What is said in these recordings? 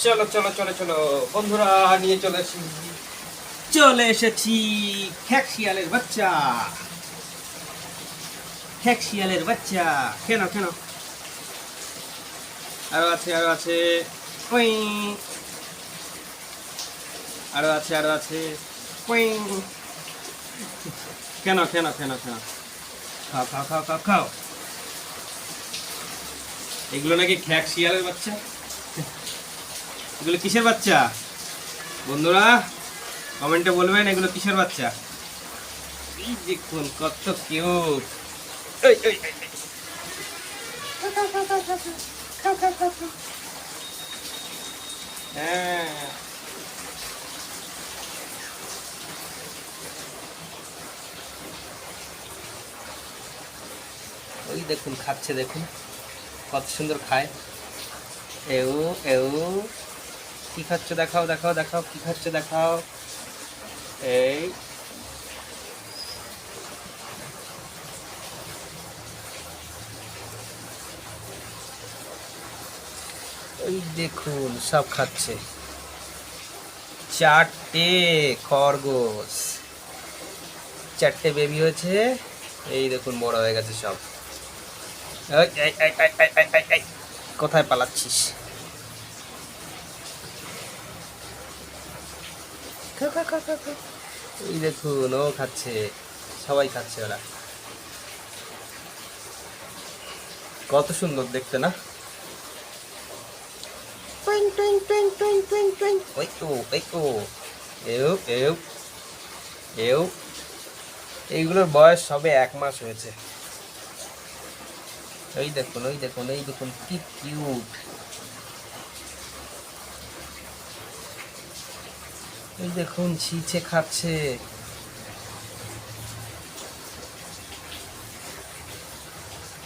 চলো চলো চলো চলো। বন্ধুরা, নিয়ে চলে এসেছি। চলে এসেছি খ্যাক শিয়ালের বাচ্চা। খ্যাক শিয়ালের বাচ্চা। কেন কেন আরও আছে আরও আছে। ওই। আরও আছে আরও আছে। ওই। কেন কেন কেন কেন খাও খাও খাও খাও খাও। এগুলো নাকি খ্যাক শিয়ালের বাচ্চা? এগুলো কিসের বাচ্চা? বন্ধুরা, কমেন্টে বলবেন এগুলো কিসের বাচ্চা? দেখুন কত। হ্যাঁ। ওই দেখুন, খাচ্ছে দেখুন। কত সুন্দর খায়। এও এও। কি খাচ্ছ দেখাও দেখাও দেখাও, কি খাচ্ছ দেখাও। এই। দেখুন, সব খাচ্ছে। চারটে খরগোশ। চারটে বেবি হয়েছে। এই দেখুন, বড় হয়ে গেছে সব। কোথায় পালাচ্ছিস? এই দেখুন ও খাচ্ছে। সবাই খাচ্ছে ওরা। কত সুন্দর দেখতে না? টুইং, টুইং, টুইং, টুইং, টুইং, টুইং। ওই তো ওই তো। এও এও এও। এইগুলোর বয়স সবে এক মাস হয়েছে। এই দেখুন ওই দেখুন এই দেখুন কি কিউট এই দেখুন ছিছে খাচ্ছে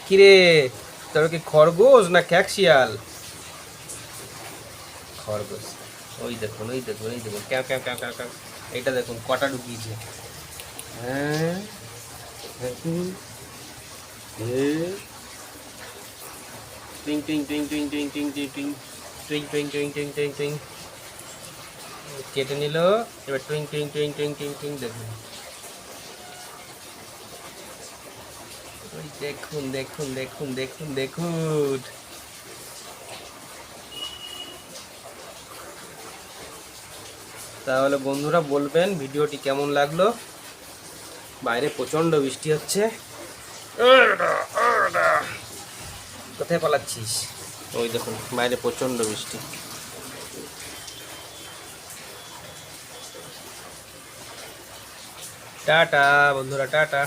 কিরে তোর কি খরগোশ না ক্যাকশিয়াল খরগোশ ওই দেখুন ওই দেখুন ওই দেখুন ক্যাঁ ক্যাঁ ক্যাঁ ক্যাঁ এইটা দেখুন কটা ঢুকিয়েছে হ্যাঁ দেখুন হ্যাঁ টিং টিং টিং টিং টিং টিং টিং টিং টিং টিং টিং টিং টিং টিং কেটে নিল, এবার টুইং টিং টিং টুইং টিং টিং দেখুন দেখুন দেখুন দেখুন দেখুন দেখুন। তাহলে বন্ধুরা বলবেন ভিডিওটি কেমন লাগল? বাইরে প্রচণ্ড বৃষ্টি হচ্ছে। কোথায় পালাচ্ছিস? ওই দেখুন, বাইরে প্রচণ্ড বৃষ্টি। টাটা বন্ধুরা টাটা।